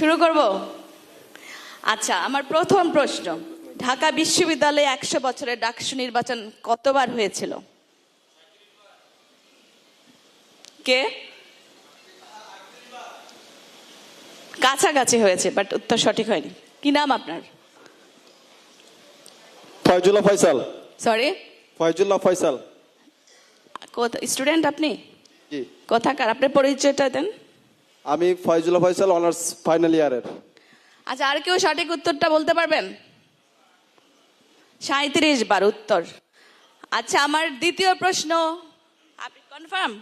শুরু করব? আচ্ছা আমার প্রথম প্রশ্ন। ঢাকা বিশ্ববিদ্যালয়ে একশো বছরের ডাকসু নির্বাচন কতবার হয়েছিল? কে? কাছাকাছি হয়েছে বাট উত্তর সঠিক হয়নি। কি নাম আপনার? ফয়জুল্লাহ ফয়সাল। সরি ফয়জুল্লাহ ফয়সাল। স্টুডেন্ট আপনি? কোথাকার? আপনার পরিচয়টা দেন। আমি ফয়জুল্লাহ ফয়সাল অনার্স ফাইনাল ইয়ারের। আচ্ছা আর কেউ সঠিক উত্তরটা বলতে পারবেন? সাঁত্রিশ বার উত্তর। আচ্ছা আমার দ্বিতীয় প্রশ্ন। আপনি কনফার্ম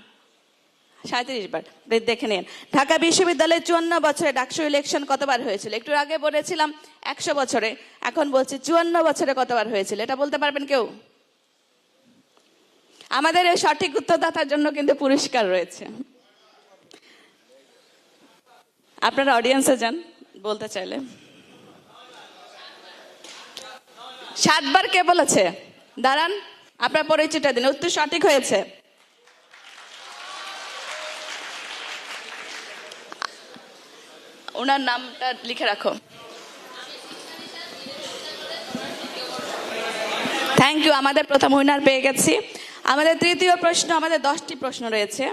সাঁত্রিশ বার। দেখে নিন। ঢাকা বিশ্ববিদ্যালয়ে চুয়ান্ন বছরে ডাকসু ইলেকশন কতবার হয়েছিল? একটু আগে বলেছিলাম একশো বছরে, এখন বলছি চুয়ান্ন বছরে কতবার হয়েছিল? এটা বলতে পারবেন কেউ? আমাদের সঠিক উত্তরদাতার জন্য কিন্তু পুরস্কার রয়েছে। আপনারা অডিয়েন্সে যান, বলতে চাইলে। সাতবার কে বলেছে? দাঁড়ান, আপনার পরিচয়টা দিন, উত্তর সঠিক হয়েছে। ওনার নামটা লিখে রাখো। থ্যাংক ইউ আমাদের প্রথম উইনার পেয়ে গেছি। আমাদের তৃতীয় প্রশ্ন, আমাদের দশটি প্রশ্ন রয়েছে।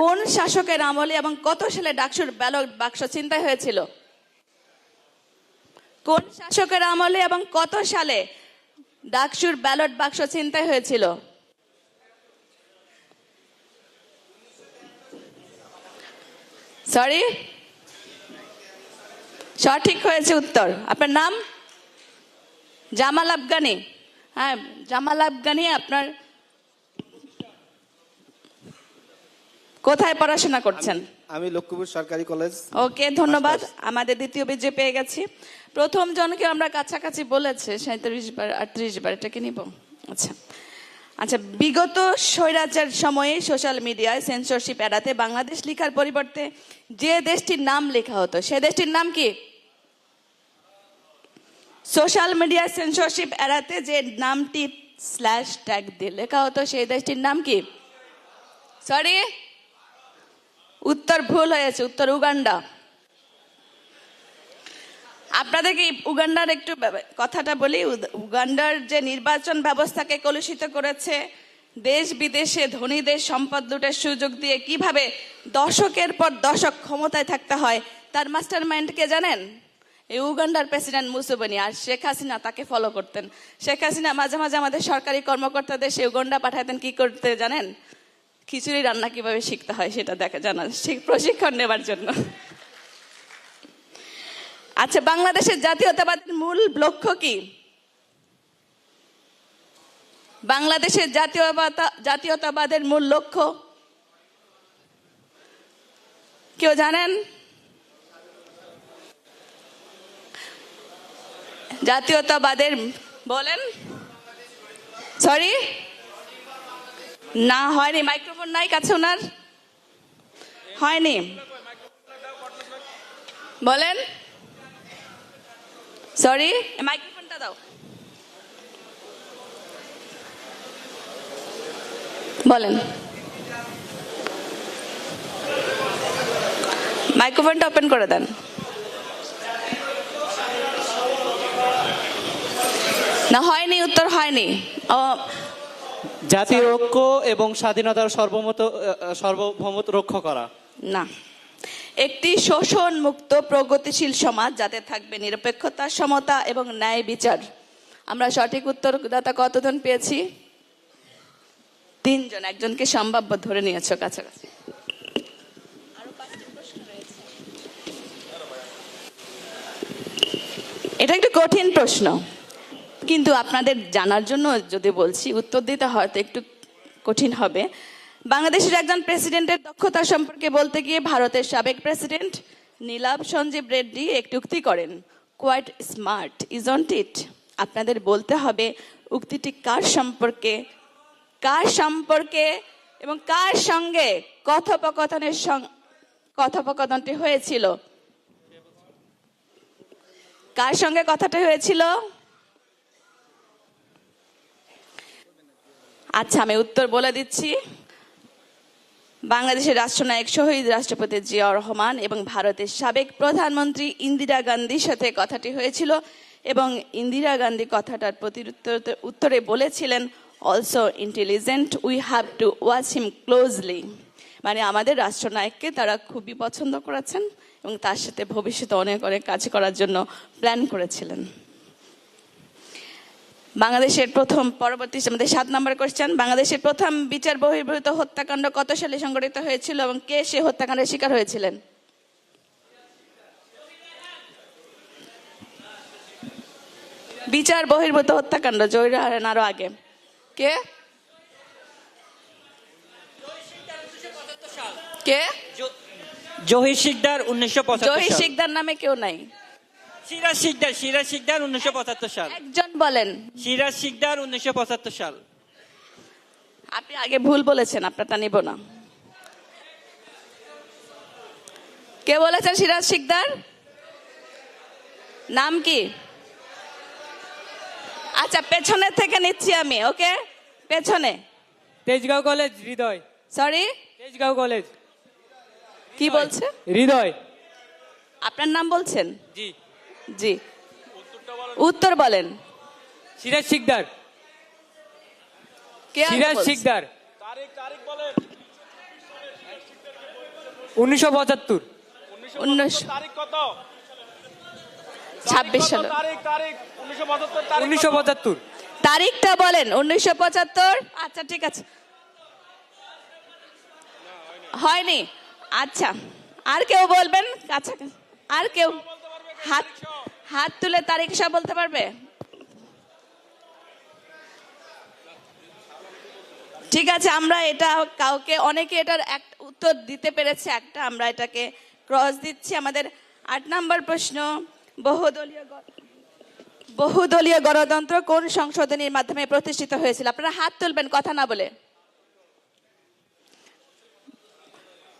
কোন শাসকের আমলে এবং কত সালে ডাকসুর ব্যালট বাক্স চিন্তায় হয়েছিল? কোন শাসকের আমলে এবং কত সালে ডাকসুর ব্যালট বাক্স চিন্তায় হয়েছিল? সরি সঠিক হয়েছে উত্তর। আপনার নাম? জামাল আফগানি। হ্যাঁ জামাল আফগানি আপনার কোথায় পড়াশোনা করছেন? আমি লক্ষ্মীপুর সরকারি কলেজ। ওকে ধন্যবাদ। আমাদের দ্বিতীয় বিজয় পেয়ে গেছি। প্রথম জনকে আমরা কাছাকাছি বলেছে সাঁত্রিশ বার আটত্রিশ বার এটাকে নিব। আচ্ছা। আচ্ছা বিগত স্বৈরাচার সময়ে সোশ্যাল মিডিয়ায় সেন্সরশিপ এড়াতে বাংলাদেশ লেখার পরিবর্তে যে দেশটির নাম লেখা হতো সে দেশটির নাম কি? সোশ্যাল মিডিয়ায় সেন্সরশিপ এড়াতে যে নামটি স্ল্যাশ ট্যাগ দিয়ে লেখা হতো সেই দেশটির নাম কি? সরি উত্তর ভুল হয়েছে, উত্তর উগান্ডা। আপনাদেরকে উগান্ডার একটু কথাটা বলি উগান্ডার যে নির্বাচন ব্যবস্থাকে কলুষিত করেছে, দেশ বিদেশে ধনীদের সম্পদ লুটের সুযোগ দিয়ে কীভাবে দশকের পর দশক ক্ষমতায় থাকতে হয়, তার মাস্টার মাইন্ড কে জানেন? এই উগান্ডার প্রেসিডেন্ট মুসুবনি আর শেখ হাসিনা তাকে ফলো করতেন। শেখ হাসিনা মাঝে মাঝে আমাদের সরকারি কর্মকর্তাদের সে উগান্ডা পাঠাতেন, কি করতে জানেন? খিচুড়ি রান্না কীভাবে শিখতে হয় সেটা দেখা, জানা প্রশিক্ষণ নেবার জন্য। আচ্ছা বাংলাদেশের জাতীয়তাবাদের মূল লক্ষ্য কি? বাংলাদেশের জাতীয়তা জাতীয়তাবাদের মূল লক্ষ্য? কেউ জানেন? জাতীয়তাবাদের, বলেন। সরি না, হয়নি, মাইক্রোফোন নাই, কাছে ওনার? হয়নি। বলেন। সরি মাইক্রোফোনটা দাও। বলেন। মাইক্রোফোনটা ওপেন করে দেন। না, হয়নি, উত্তর হয়নি। জাতীয় ঐক্য এবং স্বাধীনতার সর্বমত সর্বভৌমত রক্ষা করা। না। একটি শোষণ মুক্ত প্রগতিশীল সমাজ যাতে থাকবে, নিরপেক্ষতা, সমতা এবং ন্যায় বিচার। আমরা সঠিক উত্তরদাতা কতজন পেয়েছি? তিনজন, একজনকে সম্ভাব্য ধরে নিয়েছো কাছাকাছি। এটা একটা কঠিন প্রশ্ন। কিন্তু আপনাদের জানার জন্য যদি বলছি, উত্তর দিতে হয়তো একটু কঠিন হবে। বাংলাদেশের একজন প্রেসিডেন্টের দক্ষতা সম্পর্কে বলতে গিয়ে ভারতের সাবেক প্রেসিডেন্ট নীলাভ সঞ্জীব রেড্ডি একটি উক্তি করেন কোয়াইট স্মার্ট ইজন্ট ইট আপনাদের বলতে হবে, উক্তিটি কার সম্পর্কে কার সম্পর্কে এবং কার সঙ্গে কথোপকথনের কথোপকথনটি হয়েছিল? কার সঙ্গে কথাটা হয়েছিল? আচ্ছা আমি উত্তর বলে দিচ্ছি। বাংলাদেশের রাষ্ট্রনায়ক শহীদ রাষ্ট্রপতি জিয়াউর রহমান এবং ভারতের সাবেক প্রধানমন্ত্রী ইন্দিরা গান্ধীর সাথে কথাটি হয়েছিল এবং ইন্দিরা গান্ধী কথাটার প্রতিউত্তর উত্তরে বলেছিলেন also intelligent we have to watch him closely মানে আমাদের রাষ্ট্রনায়ককে তারা খুবই পছন্দ করেছেন এবং তার সাথে ভবিষ্যতে অনেক অনেক কাজ করার জন্য প্ল্যান করেছিলেন। বাংলাদেশের প্রথম পরবর্তী আমাদের সাত নম্বর কোশ্চেন বাংলাদেশের প্রথম বিচার বহির্ভূত হত্যাকাণ্ড কত সালে সংঘটিত হয়েছিল এবং কে সে হত্যাকাণ্ডের শিকার হয়েছিলেন? বিচার বহির্ভূত হত্যাকাণ্ড জয়রা হারেন আরও আগে। কে? কে? জহির শিকদার উনিশশো জহি পঁচাত্তর শিকদার নামে কেউ নাই। সিরাজ শিকদার সিরাজ শিকদার উনিশশো পঁচাত্তর সাল। একজন বলেন। সিরাজ শিকদার উনিশশো পঁচাত্তর সাল। আপনি আগে ভুল বলেছেন আপনারটা নিব না। কে বলেছেন সিরাজ শিকদার? নাম কি? আচ্ছা পেছনে থেকে নিচ্ছি আমি ওকে? পেছনে। Tejgaon college Hridoy. Sorry Tejgaon college. কি বলছে? হৃদয়। আপনার নাম বলছেন? জি। জি। উত্তর বলেন। সিরাজ শিকদার। কে সিরাজ শিকদার। উনিশশো পঁচাত্তর। ছাব্বিশ সাল। উনিশশো পঁচাত্তর। তারিখটা বলেন উনিশশো পঁচাত্তর। আচ্ছা ঠিক আছে। হয়নি? আচ্ছা। আর কেউ বলবেন? আচ্ছা। আর কেউ হাত হাত তুলে তারিখ সব বলতে পারবে? ঠিক আছে, আমরা এটা কাউকে, অনেকে এটার এক উত্তর দিতে পেরেছে, একটা, আমরা এটাকে ক্রস দিচ্ছি। আমাদের আট নম্বর প্রশ্ন, বহুদলীয় বহুদলীয় গণতন্ত্র কোন সংশোধনীর মাধ্যমে প্রতিষ্ঠিত হয়েছিল? আপনারা হাত তুলবেন, কথা না বলে।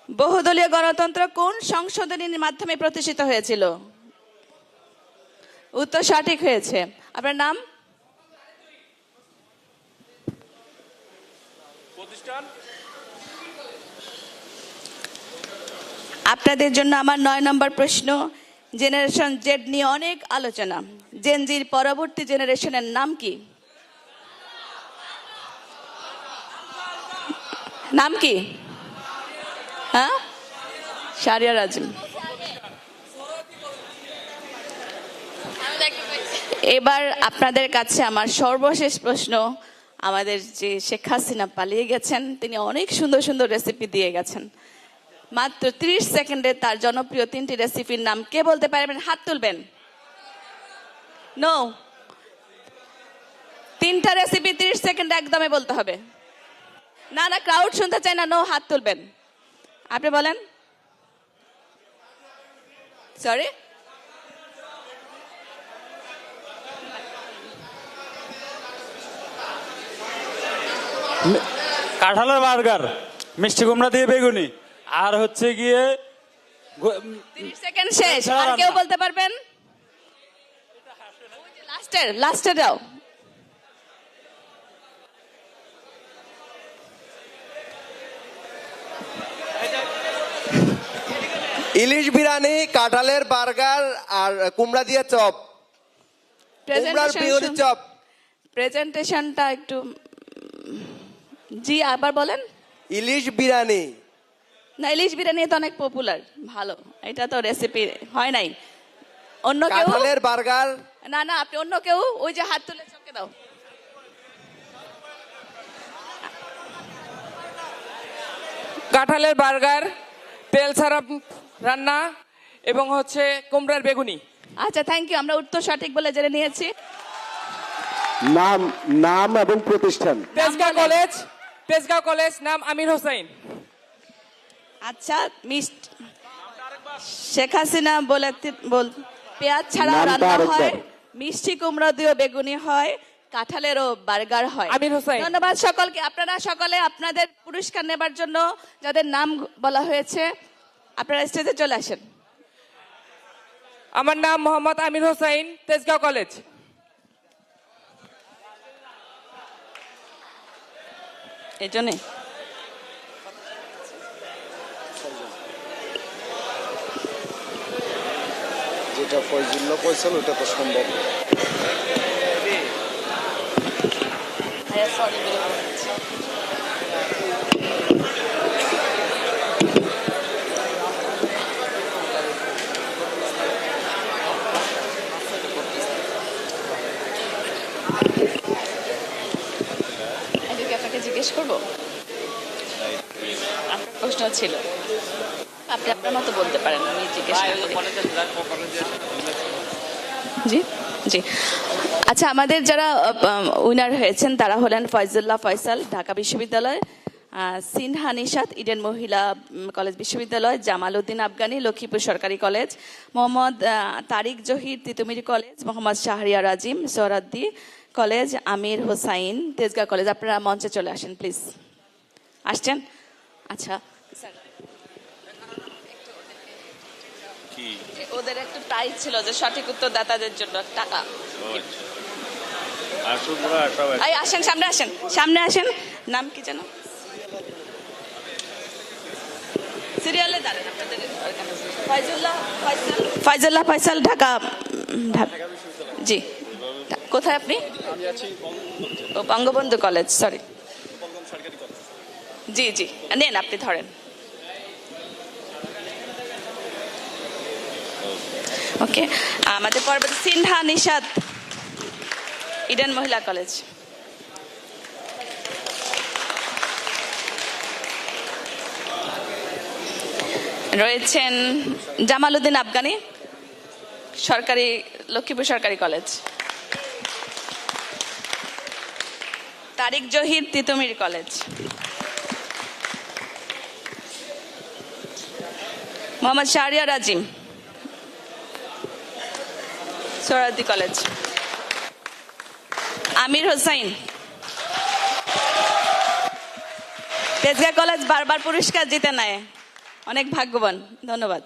বহুদলীয় গণতন্ত্র কোন সংশোধনীর মাধ্যমে প্রতিষ্ঠিত হয়েছিল? উত্তর সঠিক হয়েছে। আপনার নাম? আপনাদের জন্য আমার নয় নম্বর প্রশ্ন। জেনারেশন জেড নিয়ে অনেক আলোচনা। জেনজির পরবর্তী জেনারেশনের নাম কি? নাম কি? হ্যাঁ? শারিয়ার আজম। এবার আপনাদের কাছে আমার সর্বশেষ প্রশ্ন। আমাদের যে শেখ হাসিনা পালিয়ে গেছেন, তিনি অনেক সুন্দর সুন্দর রেসিপি দিয়ে গেছেন। মাত্র 30 সেকেন্ডে তার জনপ্রিয় তিনটি রেসিপির নাম কে বলতে পারবেন? হাত তুলবেন। নো তিনটা রেসিপি 30 সেকেন্ডে একদমই বলতে হবে। না না ক্রাউড শুনতে চাই না নো হাত তুলবেন। আপনি বলেন। সরি কাঁঠালের বার্গার মিষ্টি কুমড়া দিয়ে বেগুনি। আর হচ্ছে গিয়ে সেকেন্ড শেষ। আর কেউ বলতে পারবেন? লাস্টের লাস্টে যাও ইলিশ বিরিয়ানি কাঁঠালের বার্গার আর কুমড়া দিয়ে চপ। কুমড়ার বিহরি চপ। প্রেজেন্টেশনটা একটু জি আবার বলেন। ইলিশ বিরিয়ানি। না ইলিশ বিরিয়ানি তো অনেক পপুলার ভালো। এটা তো রেসিপি হয় নাই। অন্য কেউ? কাঁঠালের বার্গার। না না আপনি অন্য কেউ? ওই যে হাত তুলে চোখে দাও। কাঁঠালের বার্গার তেল ছাড়া রান্না এবং হচ্ছে কুমড়ার বেগুনি। আচ্ছা থ্যাংক ইউ আমরা উত্তর সঠিক বলে জেনে নিয়েছি। নাম নাম এবং প্রতিষ্ঠান। তেজগাঁও কলেজ। তেজগাঁও কলেজ নাম আমির হোসেন। আচ্ছা মিষ্ট শেখ হাসিনা বলে বল পেঁয়াজ ছাড়া রান্না হয় মিষ্টি কুমড়া দিয়ে বেগুনি হয় কাঁঠালেরও বার্গার হয়। আমির হোসেন। ধন্যবাদ সকলকে। আপনারা সকলে আপনাদের পুরস্কার নেবার জন্য যাদের নাম বলা হয়েছে আপনারা স্টেজে চলে আসেন। আমার নাম মোহাম্মদ আমির হোসেন তেজগাঁও কলেজ। এই জন্যে যেটা ফয়জুল্লাহ কইছিল ওটা তো সম্ভব। সরি জিজ্ঞেস করব? আপনার প্রশ্ন ছিল। আপনি আপনার মতো বলতে পারেন, আমি জিজ্ঞেস জি জি। আচ্ছা আমাদের যারা উইনার হয়েছেন, তারা হলেন ফয়জুল্লাহ ফয়সাল, ঢাকা বিশ্ববিদ্যালয় সিনহা নিশাত, ইডেন মহিলা কলেজ বিশ্ববিদ্যালয় জামাল উদ্দিন আফগানি, লক্ষ্মীপুর সরকারি college, Mohammad Tariq Zahir Titumir college, Mohammad Shahriar Razim Suhrawardy college Amir Hossain Tejgaon college. আপনারা মঞ্চে চলে আসেন প্লিজ আসছেন? আচ্ছা। ওদের একটু প্রাইজ ছিল যে সঠিক উত্তরদাতাদের জন্য টাকা। এই আসেন সামনে আসেন। সামনে আসেন। নাম কি যেন? সিরিয়ালে দাঁড়ান আপনাদের। ফয়জুল্লাহ ফয়সাল ফয়জুল্লাহ ফয়সাল ঢাকা। জি। কোথায় আপনি? ও বঙ্গবন্ধু কলেজ সরি জি জি। নেন আপনি ধরেন। ওকে। আমাদের পরবর্তী সিনহা নিষাদ ইডেন মহিলা কলেজ। রয়েছেন জামালউদ্দিন আফগানি সরকারি লক্ষ্মীপুর সরকারি college. Tariq Zahir, Titumir college. Mohammad Shahriar Azim. Suhrawardy college. Amir Hossain. Tejgaon college বারবার পুরস্কার জিতে নেয়। অনেক ভাগ্যবান। ধন্যবাদ।